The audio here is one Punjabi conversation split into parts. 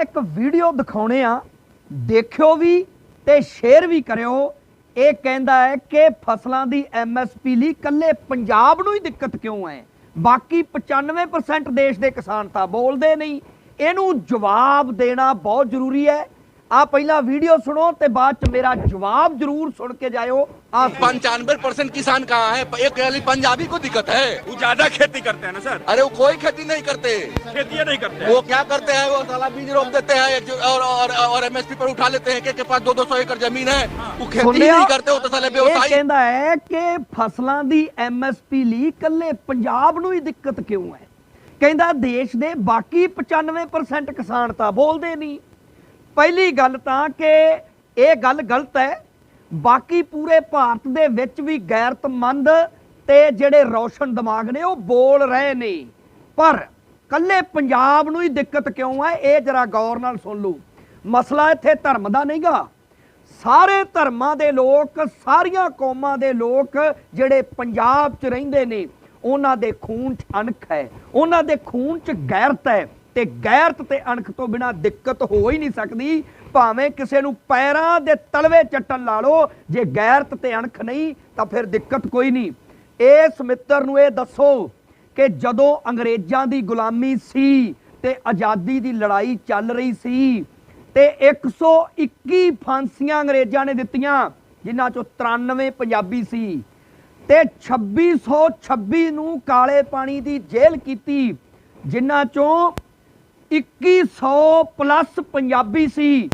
ਇੱਕ ਵੀਡੀਓ ਦਿਖਾਉਣੇ ਆ, ਦੇਖਿਓ ਵੀ ਤੇ ਸ਼ੇਅਰ ਵੀ ਕਰਿਓ। ਇਹ ਕਹਿੰਦਾ ਹੈ ਕਿ ਫਸਲਾਂ ਦੀ ਐਮਐਸਪੀ ਲਈ ਕੱਲੇ ਪੰਜਾਬ ਨੂੰ ਹੀ ਦਿੱਕਤ ਕਿਉਂ ਹੈ? ਬਾਕੀ 95% ਦੇਸ਼ ਦੇ ਕਿਸਾਨ ਤਾਂ ਬੋਲਦੇ ਨਹੀਂ। ਇਹਨੂੰ ਜਵਾਬ ਦੇਣਾ ਬਹੁਤ ਜ਼ਰੂਰੀ ਹੈ। ਆ ਪਹਿਲਾਂ ਵੀਡੀਓ ਸੁਣੋ ਤੇ ਬਾਅਦ ਚ ਮੇਰਾ ਜਵਾਬ ਜ਼ਰੂਰ ਸੁਣ ਕੇ ਜਾਇਓ ਆ पंचानवे परसेंट किसान कहाँ है एक खाली पंजाबी को दिक्कत है वो ज्यादा खेती करते हैं ना सर अरे वो कोई खेती नहीं करते खेती नहीं करते वो क्या करते हैं वो साला बीज रोप देते हैं एक जो- और और, और एमएसपी पर उठा लेते हैं कि के पास दो दो सौ एकड़ जमीन है वो खेती ही ਸੁਣਿਆ? नहीं करते वो तो साले ਇਹ व्यवसायी ਕਹਿੰਦਾ ਹੈ ਕਿ ਫਸਲਾਂ ਦੀ ਐਮਐਸਪੀ ਲਈ ਕੱਲੇ ਪੰਜਾਬ ਨੂੰ ਹੀ ਦਿੱਕਤ ਕਿਉਂ ਹੈ ਕਹਿੰਦਾ ਦੇਸ਼ ਦੇ ਬਾਕੀ 95% ਕਿਸਾਨ ਤਾਂ ਬੋਲਦੇ ਨਹੀਂ ਪਹਿਲੀ ਗੱਲ ਤਾਂ ਕਿ ਇਹ ਗੱਲ ਗਲਤ ਹੈ। ਬਾਕੀ ਪੂਰੇ ਭਾਰਤ ਦੇ ਵਿੱਚ ਵੀ ਗੈਰਤਮੰਦ ਤੇ ਜਿਹੜੇ ਰੌਸ਼ਨ ਦਿਮਾਗ ਨੇ, ਉਹ ਬੋਲ ਰਹੇ ਨੇ। ਪਰ ਕੱਲੇ ਪੰਜਾਬ ਨੂੰ ਹੀ ਦਿੱਕਤ ਕਿਉਂ ਹੈ, ਇਹ ਜਰਾ ਗੌਰ ਨਾਲ ਸੁਣ ਲਓ। ਮਸਲਾ ਇੱਥੇ ਧਰਮ ਦਾ ਨਹੀਂਗਾ। ਸਾਰੇ ਧਰਮਾਂ ਦੇ ਲੋਕ, ਸਾਰੀਆਂ ਕੌਮਾਂ ਦੇ ਲੋਕ ਜਿਹੜੇ ਪੰਜਾਬ 'ਚ ਰਹਿੰਦੇ ਨੇ, ਉਹਨਾਂ ਦੇ ਖੂਨ 'ਚ ਅਣਖ ਹੈ। ਉਹਨਾਂ ਦੇ ਖੂਨ 'ਚ ਗੈਰਤ ਹੈ। ਤੇ ਗੈਰਤ ਤੇ ਅਣਖ ਤੋਂ ਬਿਨਾ ਦਿੱਕਤ ਹੋ ਹੀ ਨਹੀਂ ਸਕਦੀ। ਭਾਵੇਂ ਕਿਸੇ ਨੂੰ ਪੈਰਾਂ ਦੇ ਤਲਵੇ ਚੱਟਣ ਲਾ ਲਓ, ਜੇ ਗੈਰਤ ਤੇ ਅਣਖ ਨਹੀਂ, ਤਾਂ ਫਿਰ ਦਿੱਕਤ ਕੋਈ ਨਹੀਂ। ਇਸ ਮਿੱਤਰ ਨੂੰ ਇਹ ਦੱਸੋ ਕਿ ਜਦੋਂ ਅੰਗਰੇਜ਼ਾਂ ਦੀ ਗੁਲਾਮੀ ਸੀ ਤੇ ਆਜ਼ਾਦੀ ਦੀ ਲੜਾਈ ਚੱਲ ਰਹੀ ਸੀ, ਤੇ 121 ਫਾਂਸੀਆਂ ਅੰਗਰੇਜ਼ਾਂ ਨੇ ਦਿੱਤੀਆਂ, ਜਿਨ੍ਹਾਂ ਚੋਂ 93 ਪੰਜਾਬੀ ਸੀ। ਤੇ 2626 ਨੂੰ ਕਾਲੇ ਪਾਣੀ ਦੀ ਜੇਲ੍ਹ ਕੀਤੀ, ਜਿਨ੍ਹਾਂ ਚੋਂ 2100 ਪਲੱਸ ਪੰਜਾਬੀ ਸੀ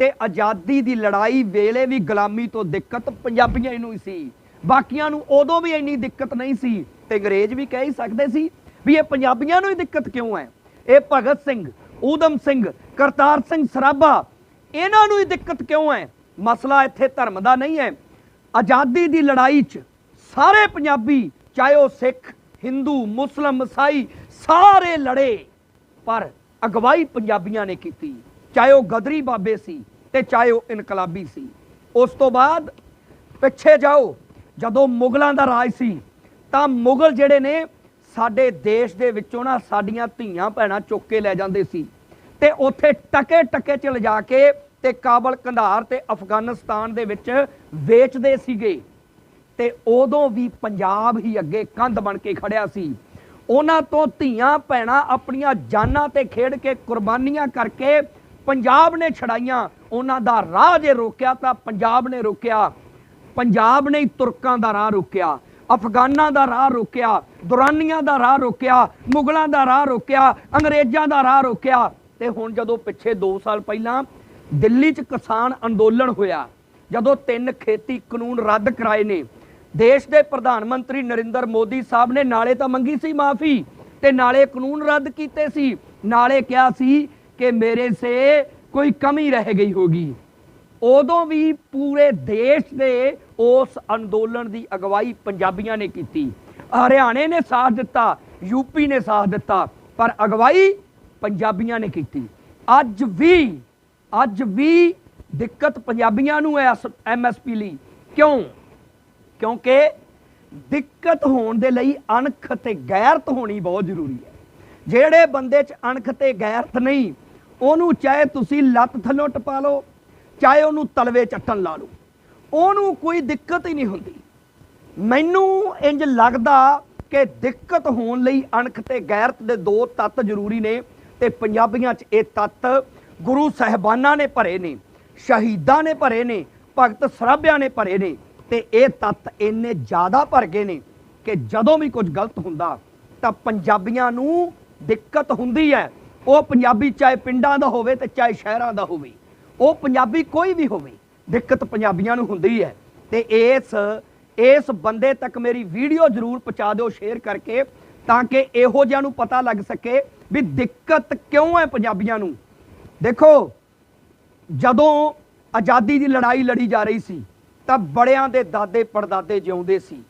ਤੇ ਆਜ਼ਾਦੀ ਦੀ ਲੜਾਈ ਵੇਲੇ ਵੀ ਗੁਲਾਮੀ ਤੋਂ ਦਿੱਕਤ ਪੰਜਾਬੀਆਂ ਨੂੰ ਹੀ ਸੀ। ਬਾਕੀਆਂ ਨੂੰ ਉਦੋਂ ਵੀ ਇੰਨੀ ਦਿੱਕਤ ਨਹੀਂ ਸੀ ਤੇ ਅੰਗਰੇਜ਼ ਵੀ ਕਹਿ ਹੀ ਸਕਦੇ ਸੀ ਵੀ ਇਹ ਪੰਜਾਬੀਆਂ ਨੂੰ ਹੀ ਦਿੱਕਤ ਕਿਉਂ ਹੈ? ਇਹ ਭਗਤ ਸਿੰਘ, ਊਧਮ ਸਿੰਘ, ਕਰਤਾਰ ਸਿੰਘ ਸਰਾਭਾ, ਇਹਨਾਂ ਨੂੰ ਹੀ ਦਿੱਕਤ ਕਿਉਂ ਹੈ? ਮਸਲਾ ਇੱਥੇ ਧਰਮ ਦਾ ਨਹੀਂ ਹੈ। ਆਜ਼ਾਦੀ ਦੀ ਲੜਾਈ 'ਚ ਸਾਰੇ ਪੰਜਾਬੀ, ਚਾਹੇ ਉਹ ਸਿੱਖ, ਹਿੰਦੂ, ਮੁਸਲਮ, ਈਸਾਈ, ਸਾਰੇ ਲੜੇ। ਪਰ ਅਗਵਾਈ ਪੰਜਾਬੀਆਂ ਨੇ ਕੀਤੀ। ਚਾਹੇ ਉਹ ਗਦਰੀ ਬਾਬੇ ਸੀ ਤੇ ਚਾਹੇ ਉਹ ਇਨਕਲਾਬੀ ਸੀ। ਉਸ ਤੋਂ ਬਾਅਦ ਪਿੱਛੇ ਜਾਓ, ਜਦੋਂ ਮੁਗਲਾਂ ਦਾ ਰਾਜ ਸੀ, ਤਾਂ ਮੁਗਲ ਜਿਹੜੇ ਨੇ ਸਾਡੇ ਦੇਸ਼ ਦੇ ਵਿੱਚੋਂ ਨਾ ਸਾਡੀਆਂ ਧੀਆਂ ਭੈਣਾਂ ਚੁੱਕ ਕੇ ਲੈ ਜਾਂਦੇ ਸੀ। ਤੇ ਉੱਥੇ ਟਕੇ ਟਕੇ ਚ ਲਿਜਾ ਕੇ ਤੇ ਕਾਬਲ ਕੰਧਾਰ ਤੇ ਅਫਗਾਨਿਸਤਾਨ ਦੇ ਵਿੱਚ ਵੇਚਦੇ ਸੀਗੇ। ਤੇ ਉਦੋਂ ਵੀ ਪੰਜਾਬ ਹੀ ਅੱਗੇ ਕੰਧ ਬਣ ਕੇ ਖੜਿਆ ਸੀ। ਉਹਨਾਂ ਤੋਂ ਧੀਆਂ ਭੈਣਾਂ ਆਪਣੀਆਂ ਜਾਨਾਂ ਤੇ ਖੇਡ ਕੇ ਕੁਰਬਾਨੀਆਂ ਕਰਕੇ ਪੰਜਾਬ ਨੇ ਛੜਾਈਆਂ ਉਹਨਾਂ ਦਾ ਰਾਹ ਜੇ ਰੋਕਿਆ ਤਾਂ ਪੰਜਾਬ ਨੇ ਰੋਕਿਆ। ਪੰਜਾਬ ਨੇ ਤੁਰਕਾਂ ਦਾ ਰਾਹ ਰੋਕਿਆ, ਅਫਗਾਨਾਂ ਦਾ ਰਾਹ ਰੋਕਿਆ, ਦੁਰਾਨੀਆਂ ਦਾ ਰਾਹ ਰੋਕਿਆ, ਮੁਗਲਾਂ ਦਾ ਰਾਹ ਰੋਕਿਆ, ਅੰਗਰੇਜ਼ਾਂ ਦਾ ਰਾਹ ਰੋਕਿਆ। ਤੇ ਹੁਣ ਜਦੋਂ ਪਿੱਛੇ 2 ਸਾਲ ਪਹਿਲਾਂ ਦਿੱਲੀ 'ਚ ਕਿਸਾਨ ਅੰਦੋਲਨ ਹੋਇਆ, ਜਦੋਂ ਤਿੰਨ ਖੇਤੀ ਕਾਨੂੰਨ ਰੱਦ ਕਰਾਏ ਨੇ ਦੇਸ਼ ਦੇ ਪ੍ਰਧਾਨ ਮੰਤਰੀ ਨਰਿੰਦਰ ਮੋਦੀ ਸਾਹਿਬ ਨੇ ਨਾਲੇ ਤਾਂ ਮੰਗੀ ਸੀ ਮਾਫੀ ਤੇ ਨਾਲੇ ਕਾਨੂੰਨ ਰੱਦ ਕੀਤੇ ਸੀ। ਨਾਲੇ ਕਿਹਾ ਸੀ ਕਿ ਮੇਰੇ ਸੇ ਕੋਈ ਕਮੀ ਰਹਿ ਗਈ ਹੋਗੀ। ਉਦੋਂ ਵੀ ਪੂਰੇ ਦੇਸ਼ ਦੇ ਉਸ ਅੰਦੋਲਨ ਦੀ ਅਗਵਾਈ ਪੰਜਾਬੀਆਂ ਨੇ ਕੀਤੀ। ਹਰਿਆਣੇ ਨੇ ਸਾਥ ਦਿੱਤਾ ਯੂਪੀ ਨੇ ਸਾਥ ਦਿੱਤਾ, ਪਰ ਅਗਵਾਈ ਪੰਜਾਬੀਆਂ ਨੇ ਕੀਤੀ। ਅੱਜ ਵੀ ਅੱਜ ਵੀ ਦਿੱਕਤ ਪੰਜਾਬੀਆਂ ਨੂੰ ਹੈ ਐਮਐਸਪੀ ਲਈ। ਕਿਉਂ? ਕਿਉਂਕਿ ਦਿੱਕਤ ਹੋਣ ਦੇ ਲਈ ਅਣਖ ਤੇ ਗੈਰਤ ਹੋਣੀ ਬਹੁਤ ਜ਼ਰੂਰੀ ਹੈ। ਜਿਹੜੇ ਬੰਦੇ 'ਚ ਅਣਖ ਤੇ ਗੈਰਤ ਨਹੀਂ, ਉਹਨੂੰ ਚਾਹੇ ਤੁਸੀਂ ਲੱਤ ਥੱਲੋਂ ਟਪਾ ਲਓ, ਚਾਹੇ ਉਹਨੂੰ ਤਲਵੇ ਚੱਟਣ ਲਾ ਲਓ, ਉਹਨੂੰ ਕੋਈ ਦਿੱਕਤ ਹੀ ਨਹੀਂ ਹੁੰਦੀ। ਮੈਨੂੰ ਇੰਜ ਲੱਗਦਾ ਕਿ ਦਿੱਕਤ ਹੋਣ ਲਈ ਅਣਖ ਤੇ ਗੈਰਤ ਦੇ ਦੋ ਤੱਤ ਜ਼ਰੂਰੀ ਨੇ ਤੇ ਪੰਜਾਬੀਆਂ 'ਚ ਇਹ ਤੱਤ ਗੁਰੂ ਸਾਹਿਬਾਨਾਂ ਨੇ ਭਰੇ ਨੇ, ਸ਼ਹੀਦਾਂ ਨੇ ਭਰੇ ਨੇ, ਭਗਤ ਸਰਾਭਿਆਂ ਨੇ ਭਰੇ ਨੇ। ਤੇ ਇਹ ਤੱਤ ਇੰਨੇ ਜ਼ਿਆਦਾ ਭਰ ਗਏ ਨੇ ਕਿ ਜਦੋਂ ਵੀ ਕੁਝ ਗਲਤ ਹੁੰਦਾ, ਤਾਂ ਪੰਜਾਬੀਆਂ ਨੂੰ ਦਿੱਕਤ ਹੁੰਦੀ ਹੈ। ਉਹ ਪੰਜਾਬੀ ਚਾਹੇ ਪਿੰਡਾਂ ਦਾ ਹੋਵੇ ਤੇ ਚਾਹੇ ਸ਼ਹਿਰਾਂ ਦਾ ਹੋਵੇ, ਉਹ ਪੰਜਾਬੀ ਕੋਈ ਵੀ ਹੋਵੇ, ਦਿੱਕਤ ਪੰਜਾਬੀਆਂ ਨੂੰ ਹੁੰਦੀ ਹੈ। ਤੇ ਇਸ ਇਸ ਬੰਦੇ ਤੱਕ ਮੇਰੀ ਵੀਡੀਓ ਜ਼ਰੂਰ ਪਹੁੰਚਾ ਦਿਓ, ਸ਼ੇਅਰ ਕਰਕੇ, ਤਾਂ ਕਿ ਇਹੋ ਜਿਹਾ ਨੂੰ ਪਤਾ ਲੱਗ ਸਕੇ ਵੀ ਦਿੱਕਤ ਕਿਉਂ ਹੈ ਪੰਜਾਬੀਆਂ ਨੂੰ। ਦੇਖੋ, ਜਦੋਂ ਆਜ਼ਾਦੀ ਦੀ ਲੜਾਈ ਲੜੀ ਜਾ ਰਹੀ ਸੀ ਤਾਂ ਬੜਿਆਂ ਦੇ ਦਾਦੇ ਪੜਦਾਦੇ ਜਿਉਂਦੇ ਸੀ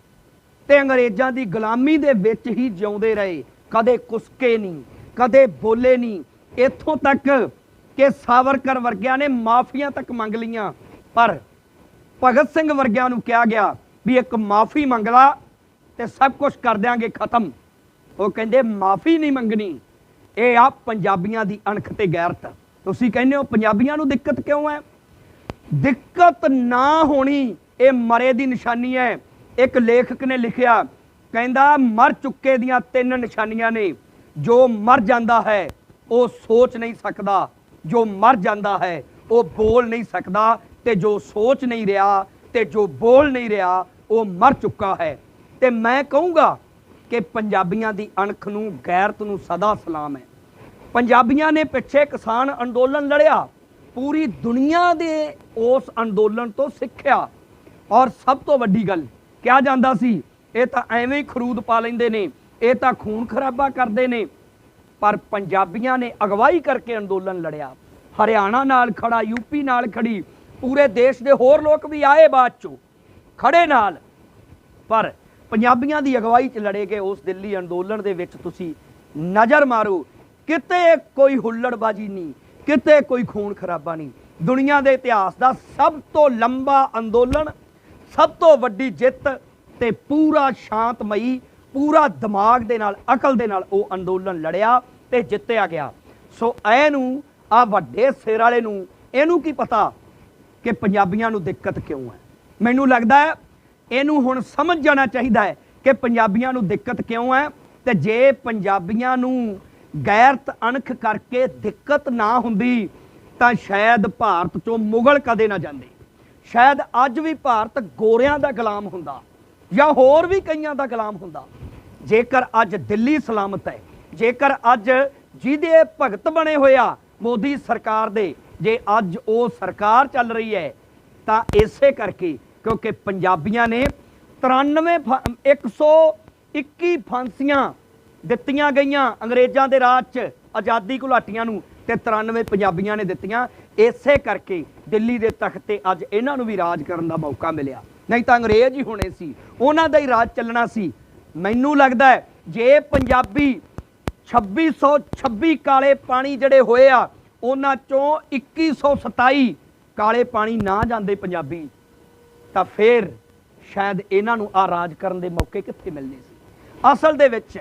ਤੇ ਅੰਗਰੇਜ਼ਾਂ ਦੀ ਗੁਲਾਮੀ ਦੇ ਵਿੱਚ ਹੀ ਜਿਉਂਦੇ ਰਹੇ। ਕਦੇ ਕੁਸਕੇ ਨਹੀਂ, ਕਦੇ ਬੋਲੇ ਨਹੀਂ। ਇੱਥੋਂ ਤੱਕ ਕਿ ਸਾਵਰਕਰ ਵਰਗਿਆਂ ਨੇ ਮਾਫੀਆਂ ਤੱਕ ਮੰਗ ਲੀਆਂ ਪਰ ਭਗਤ ਸਿੰਘ ਵਰਗਿਆਂ ਨੂੰ ਕਿਹਾ ਗਿਆ ਵੀ ਇੱਕ ਮਾਫੀ ਮੰਗ ਲਾ ਤੇ ਸਭ ਕੁਝ ਕਰ ਦਿਆਂਗੇ, ਖਤਮ। ਉਹ ਕਹਿੰਦੇ, ਮਾਫੀ ਨਹੀਂ ਮੰਗਣੀ। ਇਹ ਆ ਪੰਜਾਬੀਆਂ ਦੀ ਅਣਖ ਤੇ ਗੈਰਤ। ਤੁਸੀਂ ਕਹਿੰਦੇ ਹੋ ਪੰਜਾਬੀਆਂ ਨੂੰ ਦਿੱਕਤ ਕਿਉਂ ਹੈ? ਦਿੱਕਤ ਨਾ ਹੋਣੀ, ਇਹ ਮਰੇ ਦੀ ਨਿਸ਼ਾਨੀ ਹੈ। ਇੱਕ ਲੇਖਕ ਨੇ ਲਿਖਿਆ, ਕਹਿੰਦਾ, ਮਰ ਚੁੱਕੇ ਦੀਆਂ ਤਿੰਨ ਨਿਸ਼ਾਨੀਆਂ ਨੇ। ਜੋ ਮਰ ਜਾਂਦਾ ਹੈ, ਉਹ ਸੋਚ ਨਹੀਂ ਸਕਦਾ। ਜੋ ਮਰ ਜਾਂਦਾ ਹੈ, ਉਹ ਬੋਲ ਨਹੀਂ ਸਕਦਾ ਤੇ ਜੋ ਸੋਚ ਨਹੀਂ ਰਿਹਾ ਤੇ ਜੋ ਬੋਲ ਨਹੀਂ ਰਿਹਾ, ਉਹ ਮਰ ਚੁੱਕਾ ਹੈ। ਤੇ ਮੈਂ ਕਹੂੰਗਾ ਕਿ ਪੰਜਾਬੀਆਂ ਦੀ ਅਣਖ ਨੂੰ, ਗੈਰਤ ਨੂੰ ਸਦਾ ਸਲਾਮ ਹੈ। ਪੰਜਾਬੀਆਂ ਨੇ ਪਿੱਛੇ ਕਿਸਾਨ ਅੰਦੋਲਨ ਲੜਿਆ। ਪੂਰੀ ਦੁਨੀਆ ਦੇ ਉਸ ਅੰਦੋਲਨ ਤੋਂ ਸਿੱਖਿਆ। ਔਰ ਸਭ ਤੋਂ ਵੱਡੀ ਗੱਲ, ਕਿਹਾ ਜਾਂਦਾ ਸੀ, ਇਹ ਤਾਂ ਐਵੇਂ ਹੀ ਖਰੂਦ ਪਾ ਲੈਂਦੇ ਨੇ, ਇਹ ਤਾਂ ਖੂਨ ਖਰਾਬਾ ਕਰਦੇ ਨੇ। ਪਰ ਪੰਜਾਬੀਆਂ ਨੇ ਅਗਵਾਈ ਕਰਕੇ ਅੰਦੋਲਨ ਲੜਿਆ। ਹਰਿਆਣਾ ਨਾਲ ਖੜਾ ਯੂਪੀ ਨਾਲ ਖੜੀ ਪੂਰੇ ਦੇਸ਼ ਦੇ ਹੋਰ ਲੋਕ ਵੀ ਆਏ ਬਾਅਦ ਚੋਂ ਖੜੇ ਨਾਲ। ਪਰ ਪੰਜਾਬੀਆਂ ਦੀ ਅਗਵਾਈ 'ਚ ਲੜੇ ਗਏ ਉਸ ਦਿੱਲੀ ਅੰਦੋਲਨ ਦੇ ਵਿੱਚ ਤੁਸੀਂ ਨਜ਼ਰ ਮਾਰੋ, ਕਿਤੇ ਕੋਈ ਹੁੱਲੜਬਾਜੀ ਨਹੀਂ। ਕਿਤੇ ਕੋਈ ਖੂਨ ਖਰਾਬਾ ਨਹੀਂ। ਦੁਨੀਆ ਦੇ ਇਤਿਹਾਸ ਦਾ ਸਭ ਤੋਂ ਲੰਬਾ ਅੰਦੋਲਨ, ਸਭ ਤੋਂ ਵੱਡੀ ਜਿੱਤ ਤੇ ਪੂਰਾ ਸ਼ਾਂਤਮਈ, ਪੂਰਾ ਦਿਮਾਗ ਦੇ ਨਾਲ, ਅਕਲ ਦੇ ਨਾਲ ਉਹ ਅੰਦੋਲਨ ਲੜਿਆ ਤੇ ਜਿੱਤਿਆ ਗਿਆ। ਸੋ ਇਹਨੂੰ ਆ ਵੱਡੇ ਸਿਰ ਵਾਲੇ ਨੂੰ, ਇਹਨੂੰ ਕੀ ਪਤਾ ਕਿ ਪੰਜਾਬੀਆਂ ਨੂੰ ਦਿੱਕਤ ਕਿਉਂ ਹੈ? ਮੈਨੂੰ ਲੱਗਦਾ ਹੈ ਇਹਨੂੰ ਹੁਣ ਸਮਝ ਜਾਣਾ ਚਾਹੀਦਾ ਹੈ ਕਿ ਪੰਜਾਬੀਆਂ ਨੂੰ ਦਿੱਕਤ ਕਿਉਂ ਹੈ ਤੇ ਜੇ ਪੰਜਾਬੀਆਂ ਨੂੰ ਗੈਰਤ ਅਣਖ ਕਰਕੇ ਦਿੱਕਤ ਨਾ ਹੁੰਦੀ, ਤਾਂ ਸ਼ਾਇਦ ਭਾਰਤ ਚੋਂ ਮੁਗਲ ਕਦੇ ਨਾ ਜਾਂਦੇ। ਸ਼ਾਇਦ ਅੱਜ ਵੀ ਭਾਰਤ ਗੋਰਿਆਂ ਦਾ ਗੁਲਾਮ ਹੁੰਦਾ, ਜਾਂ ਹੋਰ ਵੀ ਕਈਆਂ ਦਾ ਗੁਲਾਮ ਹੁੰਦਾ। ਜੇਕਰ ਅੱਜ ਦਿੱਲੀ ਸਲਾਮਤ ਹੈ, ਜੇਕਰ ਅੱਜ ਜਿਹਦੇ ਭਗਤ ਬਣੇ ਹੋਇਆ ਮੋਦੀ ਸਰਕਾਰ ਦੇ, ਜੇ ਅੱਜ ਉਹ ਸਰਕਾਰ ਚੱਲ ਰਹੀ ਹੈ, ਤਾਂ ਇਸੇ ਕਰਕੇ ਕਿਉਂਕਿ ਪੰਜਾਬੀਆਂ ਨੇ 93 ਫ- 121 ਫਾਂਸੀਆਂ ਦਿੱਤੀਆਂ ਗਈਆਂ ਅੰਗਰੇਜ਼ਾਂ ਦੇ ਰਾਜ 'ਚ ਆਜ਼ਾਦੀ ਘੁਲਾਟੀਆਂ ਨੂੰ ਤੇ 93 ਪੰਜਾਬੀਆਂ ਨੇ ਦਿੱਤੀਆਂ। ਇਸੇ ਕਰਕੇ ਦਿੱਲੀ ਦੇ ਤਖਤ ਤੇ ਅੱਜ ਇਹਨਾਂ ਨੂੰ ਵੀ ਰਾਜ ਕਰਨ ਦਾ ਮੌਕਾ ਮਿਲਿਆ। ਨਹੀਂ ਤਾਂ ਅੰਗਰੇਜ਼ ਹੀ ਹੋਣੇ ਸੀ। ਉਹਨਾਂ ਦਾ ਹੀ ਰਾਜ ਚੱਲਣਾ ਸੀ। ਮੈਨੂੰ ਲੱਗਦਾ ਹੈ, ਜੇ ਪੰਜਾਬੀ 2626 ਕਾਲੇ ਪਾਣੀ ਜਿਹੜੇ ਹੋਏ ਆ, ਉਹਨਾਂ ਚੋਂ 2127 ਕਾਲੇ ਪਾਣੀ ਨਾ ਜਾਂਦੇ ਪੰਜਾਬੀ, ਤਾਂ ਫਿਰ ਸ਼ਾਇਦ ਇਹਨਾਂ ਨੂੰ ਆ ਰਾਜ ਕਰਨ ਦੇ ਮੌਕੇ ਕਿੱਥੇ ਮਿਲਨੇ ਸੀ। ਅਸਲ ਦੇ ਵਿੱਚ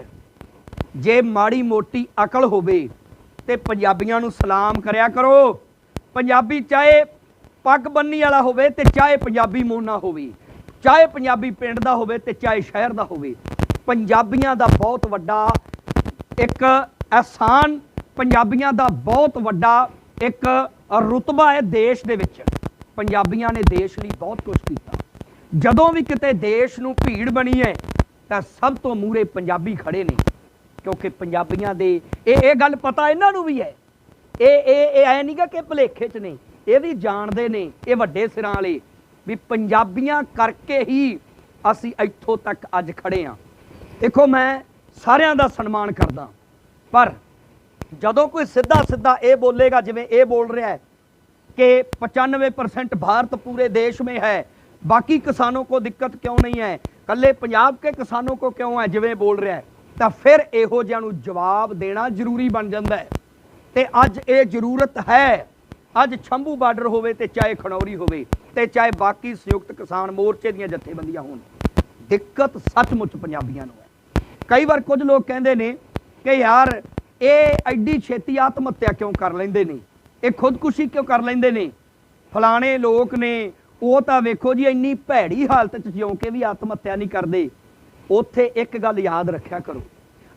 ਜੇ ਮਾੜੀ ਮੋਟੀ ਅਕਲ ਹੋਵੇ ਤੇ ਪੰਜਾਬੀਆਂ ਨੂੰ ਸਲਾਮ ਕਰਿਆ ਕਰੋ। ਪੰਜਾਬੀ ਚਾਹੇ ਪੱਗ ਬੰਨੀ ਵਾਲਾ ਹੋਵੇ ਤੇ ਚਾਹੇ ਪੰਜਾਬੀ ਮੋਨਾ ਹੋਵੇ, ਚਾਹੇ ਪੰਜਾਬੀ ਪਿੰਡ ਦਾ ਹੋਵੇ ਤੇ ਚਾਹੇ ਸ਼ਹਿਰ ਦਾ ਹੋਵੇ, ਪੰਜਾਬੀਆਂ ਦਾ ਬਹੁਤ ਵੱਡਾ ਇੱਕ ਅਹਿਸਾਨ, ਪੰਜਾਬੀਆਂ ਦਾ ਬਹੁਤ ਵੱਡਾ ਇੱਕ ਰੁਤਬਾ ਹੈ ਦੇਸ਼ ਦੇ ਵਿੱਚ। ਪੰਜਾਬੀਆਂ ਨੇ ਦੇਸ਼ ਲਈ ਬਹੁਤ ਕੁਝ ਕੀਤਾ। ਜਦੋਂ ਵੀ ਕਿਤੇ ਦੇਸ਼ ਨੂੰ ਭੀੜ ਬਣੀ ਹੈ, ਤਾਂ ਸਭ ਤੋਂ ਮੂਹਰੇ ਪੰਜਾਬੀ ਖੜੇ ਨੇ। ਕਿਉਂਕਿ ਪੰਜਾਬੀਆਂ ਦੇ ਇਹ ਇਹ ਗੱਲ ਪਤਾ ਇਹਨਾਂ ਨੂੰ ਵੀ ਹੈ। ਇਹ ਇਹ ਇਹ ਐ ਨਹੀਂਗਾ ਕਿ ਭਲੇਖੇ 'ਚ ਨੇ। ਇਹ ਵੀ ਜਾਣਦੇ ਨੇ, ਇਹ ਵੱਡੇ ਸਿਰਾਂ ਵਾਲੇ, ਵੀ ਪੰਜਾਬੀਆਂ ਕਰਕੇ ਹੀ ਅਸੀਂ ਇੱਥੋਂ ਤੱਕ ਅੱਜ ਖੜੇ ਆ। ਦੇਖੋ ਮੈਂ ਸਾਰਿਆਂ ਦਾ ਸਨਮਾਨ ਕਰਦਾ। ਪਰ ਜਦੋਂ ਕੋਈ ਸਿੱਧਾ ਸਿੱਧਾ ਇਹ ਬੋਲੇਗਾ, ਜਿਵੇਂ ਇਹ ਬੋਲ ਰਿਹਾ ਹੈ ਕਿ 95% ਭਾਰਤ ਪੂਰੇ ਦੇਸ਼ ਮੇਂ ਹੈ, ਬਾਕੀ ਕਿਸਾਨੋਂ ਕੋ ਦਿੱਕਤ ਕਿਉਂ ਨਹੀਂ ਹੈ? ਕੱਲੇ ਪੰਜਾਬ ਕੇ ਕਿਸਾਨੋਂ ਕੋ ਕਿਉਂ ਹੈ, ਜਿਵੇਂ ਬੋਲ ਰਿਹਾ ਹੈ? ਤਾਂ ਫਿਰ ਇਹੋ ਜਿਹਾ ਨੂੰ ਜਵਾਬ ਦੇਣਾ ਜ਼ਰੂਰੀ ਬਣ ਜਾਂਦਾ ਹੈ। ਤੇ ਅੱਜ ਇਹ ਜ਼ਰੂਰਤ ਹੈ। ਅੱਜ ਛੰਭੂ ਬਾਰਡਰ ਹੋਵੇ ਤੇ ਚਾਹੇ ਖਣੌਰੀ ਹੋਵੇ ਤੇ ਚਾਹੇ ਬਾਕੀ ਸੰਯੁਕਤ ਕਿਸਾਨ ਮੋਰਚੇ ਦੀਆਂ ਜਥੇਬੰਦੀਆਂ ਹੋਣ। ਦਿੱਕਤ ਸੱਚਮੁੱਚ ਪੰਜਾਬੀਆਂ ਨੂੰ ਹੈ। ਕਈ ਵਾਰ ਕੁਝ ਲੋਕ ਕਹਿੰਦੇ ਨੇ ਕਿ ਯਾਰ, ਇਹ ਐਡੀ ਛੇਤੀ ਆਤਮ ਹੱਤਿਆ ਕਿਉਂ ਕਰ ਲੈਂਦੇ ਨੇ? ਇਹ ਖੁਦਕੁਸ਼ੀ ਕਿਉਂ ਕਰ ਲੈਂਦੇ ਨੇ? ਫਲਾਣੇ ਲੋਕ ਨੇ, ਉਹ ਤਾਂ ਵੇਖੋ ਜੀ ਇੰਨੀ ਭੈੜੀ ਹਾਲਤ 'ਚ ਜਿਉਂ ਕੇ ਵੀ ਆਤਮ ਹੱਤਿਆ ਨਹੀਂ ਕਰਦੇ। ਉੱਥੇ ਇੱਕ ਗੱਲ ਯਾਦ ਰੱਖਿਆ ਕਰੋ।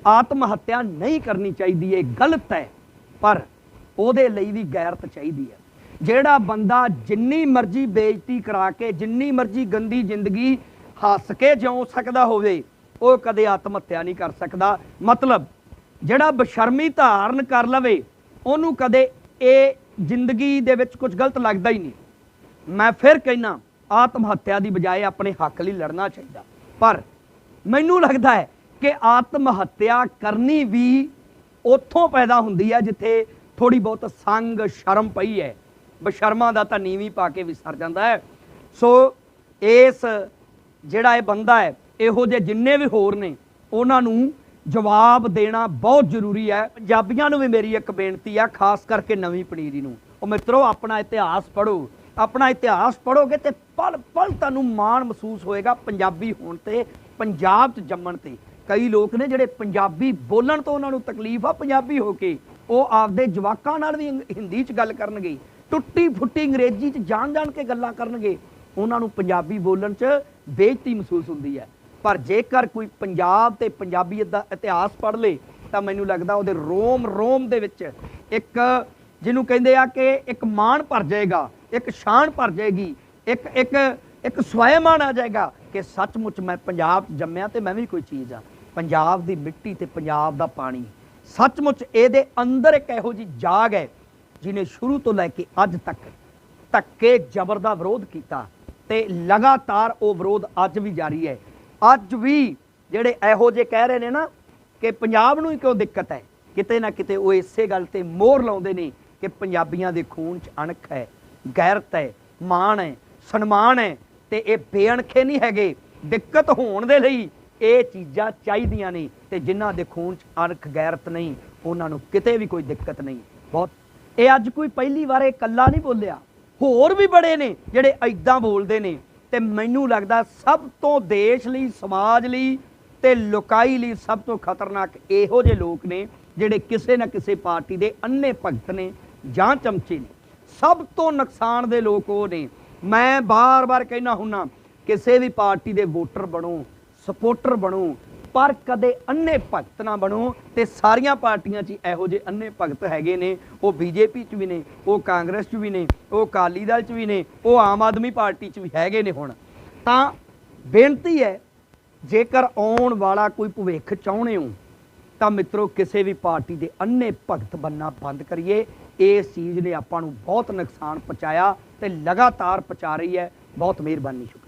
ਆਤਮ ਹੱਤਿਆ ਨਹੀਂ ਕਰਨੀ ਚਾਹੀਦੀ, ਇਹ ਗਲਤ ਹੈ, ਪਰ ਉਹਦੇ ਲਈ ਵੀ ਗੈਰਤ ਚਾਹੀਦੀ ਹੈ। ਜਿਹੜਾ ਬੰਦਾ ਜਿੰਨੀ ਮਰਜ਼ੀ ਬੇਇੱਜ਼ਤੀ ਕਰਾ ਕੇ, ਜਿੰਨੀ ਮਰਜ਼ੀ ਗੰਦੀ ਜ਼ਿੰਦਗੀ ਹੱਸ ਕੇ ਜਿਉ ਸਕਦਾ ਹੋਵੇ, ਉਹ ਕਦੇ ਆਤਮ ਹੱਤਿਆ ਨਹੀਂ ਕਰ ਸਕਦਾ। ਮਤਲਬ, ਜਿਹੜਾ ਬਸ਼ਰਮੀ ਧਾਰਨ ਕਰ ਲਵੇ, ਉਹਨੂੰ ਕਦੇ ਇਹ ਜ਼ਿੰਦਗੀ ਦੇ ਵਿੱਚ ਕੁਝ ਗਲਤ ਲੱਗਦਾ ਹੀ ਨਹੀਂ। ਮੈਂ ਫਿਰ ਕਹਿਣਾ ਆਤਮ ਹੱਤਿਆ ਦੀ ਬਜਾਏ ਆਪਣੇ ਹੱਕ ਲਈ ਲੜਨਾ ਚਾਹੀਦਾ। ਪਰ ਮੈਨੂੰ ਲੱਗਦਾ ਹੈ ਕਿ ਆਤਮ ਹੱਤਿਆ ਕਰਨੀ ਵੀ ਉੱਥੋਂ ਪੈਦਾ ਹੁੰਦੀ ਹੈ ਜਿੱਥੇ ਥੋੜੀ ਬਹੁਤ ਸੰਗ ਸ਼ਰਮ ਪਈ ਹੈ। ਬਸ਼ਰਮਾ ਦਾ ਤਾਂ ਨੀਵੀਂ ਪਾ ਕੇ ਵਿਸਰ ਜਾਂਦਾ ਹੈ। ਸੋ ਇਸ ਜਿਹੜਾ ਇਹ ਬੰਦਾ ਹੈ, ਇਹੋ ਜਿਹੇ ਜਿੰਨੇ ਵੀ ਹੋਰ ਨੇ, ਉਹਨਾਂ ਨੂੰ ਜਵਾਬ ਦੇਣਾ ਬਹੁਤ ਜ਼ਰੂਰੀ ਹੈ। ਪੰਜਾਬੀਆਂ ਨੂੰ ਵੀ ਮੇਰੀ ਇੱਕ ਬੇਨਤੀ ਆ, ਖਾਸ ਕਰਕੇ ਨਵੀਂ ਪਨੀਰੀ ਨੂੰ। ਉਹ ਮਿੱਤਰੋ, ਆਪਣਾ ਇਤਿਹਾਸ ਪੜ੍ਹੋ। ਆਪਣਾ ਇਤਿਹਾਸ ਪੜ੍ਹੋਗੇ ਤੇ ਪਲ ਪਲ ਤੁਹਾਨੂੰ ਮਾਣ ਮਹਿਸੂਸ ਹੋਏਗਾ ਪੰਜਾਬੀ ਹੋਣ ਤੇ, ਪੰਜਾਬ 'ਚ ਜੰਮਣ ਤੇ। ਕਈ ਲੋਕ ਨੇ ਜਿਹੜੇ ਪੰਜਾਬੀ ਬੋਲਣ ਤੋਂ ਉਹਨਾਂ ਨੂੰ ਤਕਲੀਫ ਆ ਪੰਜਾਬੀ ਹੋ ਕੇ। ਉਹ ਆਪਦੇ ਜਵਾਕਾਂ ਨਾਲ ਵੀ ਹਿੰਦੀ 'ਚ ਗੱਲ ਕਰਨਗੇ। ਟੁੱਟੀ ਫੁੱਟੀ ਅੰਗਰੇਜ਼ੀ 'ਚ ਜਾਣ ਜਾਣ ਕੇ ਗੱਲਾਂ ਕਰਨਗੇ। ਉਹਨਾਂ ਨੂੰ ਪੰਜਾਬੀ ਬੋਲਣ 'ਚ ਬੇਇੱਜ਼ਤੀ ਮਹਿਸੂਸ ਹੁੰਦੀ ਹੈ। ਪਰ ਜੇਕਰ ਕੋਈ ਪੰਜਾਬ ਤੇ ਪੰਜਾਬੀਅਤ ਦਾ ਇਤਿਹਾਸ ਪੜ੍ਹ ਲੇ, ਤਾਂ ਮੈਨੂੰ ਲੱਗਦਾ ਉਹਦੇ ਰੋਮ ਰੋਮ ਦੇ ਵਿੱਚ ਇੱਕ ਜਿਹਨੂੰ ਕਹਿੰਦੇ ਆ ਕਿ ਇੱਕ ਮਾਣ ਭਰ ਜਾਏਗਾ, ਇੱਕ ਸ਼ਾਨ ਭਰ ਜਾਏਗੀ, ਇੱਕ ਇੱਕ ਇੱਕ ਸਵੈਮਾਨ ਆ ਜਾਏਗਾ ਕਿ ਸੱਚਮੁੱਚ ਮੈਂ ਪੰਜਾਬ ਜੰਮਿਆ ਤੇ ਮੈਂ ਵੀ ਕੋਈ ਚੀਜ਼ ਆ। ਪੰਜਾਬ ਦੀ ਮਿੱਟੀ ਤੇ ਪੰਜਾਬ ਦਾ ਪਾਣੀ। ਸੱਚਮੁੱਚ ਇਹਦੇ ਅੰਦਰ ਇੱਕ ਇਹੋ ਜੀ ਜਾਗ ਹੈ, ਜਿਹਨੇ ਸ਼ੁਰੂ ਤੋਂ ਲੈ ਕੇ ਅੱਜ ਤੱਕ ਧੱਕੇ ਜ਼ਬਰ ਦਾ ਵਿਰੋਧ ਕੀਤਾ ਤੇ ਲਗਾਤਾਰ ਉਹ ਵਿਰੋਧ ਅੱਜ ਵੀ ਜਾਰੀ ਹੈ। ਅੱਜ ਵੀ ਜਿਹੜੇ ਇਹੋ ਜੇ ਕਹਿ ਰਹੇ ਨੇ ਨਾ ਕਿ ਪੰਜਾਬ ਨੂੰ ਹੀ ਕਿਉਂ ਦਿੱਕਤ ਹੈ, ਕਿਤੇ ਨਾ ਕਿਤੇ ਉਹ ਇਸੇ ਗੱਲ ਤੇ ਮੋਹਰ ਲਾਉਂਦੇ ਨੇ ਕਿ ਪੰਜਾਬੀਆਂ ਦੇ ਖੂਨ 'ਚ ਅਣਖ ਹੈ, ਗੈਰਤ ਹੈ, ਮਾਣ ਹੈ, ਸਨਮਾਨ ਹੈ ਤੇ ਇਹ ਬੇਅਣਖੇ ਨਹੀਂ ਹੈਗੇ। ਦਿੱਕਤ ਹੋਣ ਦੇ ਲਈ ਇਹ ਚੀਜ਼ਾਂ ਚਾਹੀਦੀਆਂ ਨੇ ਤੇ ਜਿਨ੍ਹਾਂ ਦੇ ਖੂਨ 'ਚ ਅਣਖ ਗੈਰਤ ਨਹੀਂ, ਉਹਨਾਂ ਨੂੰ ਕਿਤੇ ਵੀ ਕੋਈ ਦਿੱਕਤ ਨਹੀਂ। ਬਹੁਤ। ਇਹ ਅੱਜ ਕੋਈ ਪਹਿਲੀ ਵਾਰ ਇਹ ਇਕੱਲਾ ਨਹੀਂ ਬੋਲਿਆ। ਹੋਰ ਵੀ ਬੜੇ ਨੇ ਜਿਹੜੇ ਐਦਾਂ ਬੋਲਦੇ ਨੇ ਤੇ ਮੈਨੂੰ ਲੱਗਦਾ ਸਭ ਤੋਂ ਦੇਸ਼ ਲਈ, ਸਮਾਜ ਲਈ ਤੇ ਲੋਕਾਈ ਲਈ ਸਭ ਤੋਂ ਖਤਰਨਾਕ ਇਹੋ ਜਿਹੇ ਲੋਕ ਨੇ ਜਿਹੜੇ ਕਿਸੇ ਨਾ ਕਿਸੇ ਪਾਰਟੀ ਦੇ ਅੰਨੇ ਭਗਤ ਨੇ ਜਾਂ ਚਮਚੇ ਨੇ। ਸਭ ਤੋਂ ਨੁਕਸਾਨ ਦੇ ਲੋਕ ਉਹ ਨੇ। ਮੈਂ ਬਾਰ-ਬਾਰ ਕਹਿਣਾ ਹੁੰਨਾ, ਕਿਸੇ ਵੀ ਪਾਰਟੀ ਦੇ ਵੋਟਰ ਬਣੋ। ਸਪੋਰਟਰ ਬਣੋ, ਪਰ ਕਦੇ ਅੰਨੇ ਭਗਤ ਨਾ ਬਣੋ। ਤੇ ਸਾਰੀਆਂ ਪਾਰਟੀਆਂ 'ਚ ਇਹੋ ਜਿਹੇ ਅੰਨੇ ਭਗਤ ਹੈਗੇ ਨੇ। ਉਹ ਬੀਜੇਪੀ 'ਚ ਵੀ ਨੇ, ਉਹ ਕਾਂਗਰਸ 'ਚ ਵੀ ਨੇ, ਉਹ ਅਕਾਲੀ ਦਲ 'ਚ ਵੀ ਨੇ, ਉਹ ਆਮ ਆਦਮੀ ਪਾਰਟੀ 'ਚ ਵੀ ਹੈਗੇ ਨੇ ਹੁਣ। ਤਾਂ ਬੇਨਤੀ ਹੈ, ਜੇਕਰ ਆਉਣ ਵਾਲਾ ਕੋਈ ਭਵਿੱਖ ਚਾਹੁੰਦੇ ਹੋ, ਤਾਂ ਮਿੱਤਰੋ ਕਿਸੇ ਵੀ ਪਾਰਟੀ ਦੇ ਅੰਨੇ ਭਗਤ ਬੰਨਾ ਬੰਦ ਕਰੀਏ। ਇਸ ਚੀਜ਼ ਨੇ ਆਪਾਂ ਨੂੰ ਬਹੁਤ ਨੁਕਸਾਨ ਪਹੁੰਚਾਇਆ ਤੇ ਲਗਾਤਾਰ ਪਹੁੰਚਾ ਰਹੀ ਹੈ। ਬਹੁਤ ਮਿਹਰਬਾਨੀ, ਸ਼ੁਕਰੀਆ।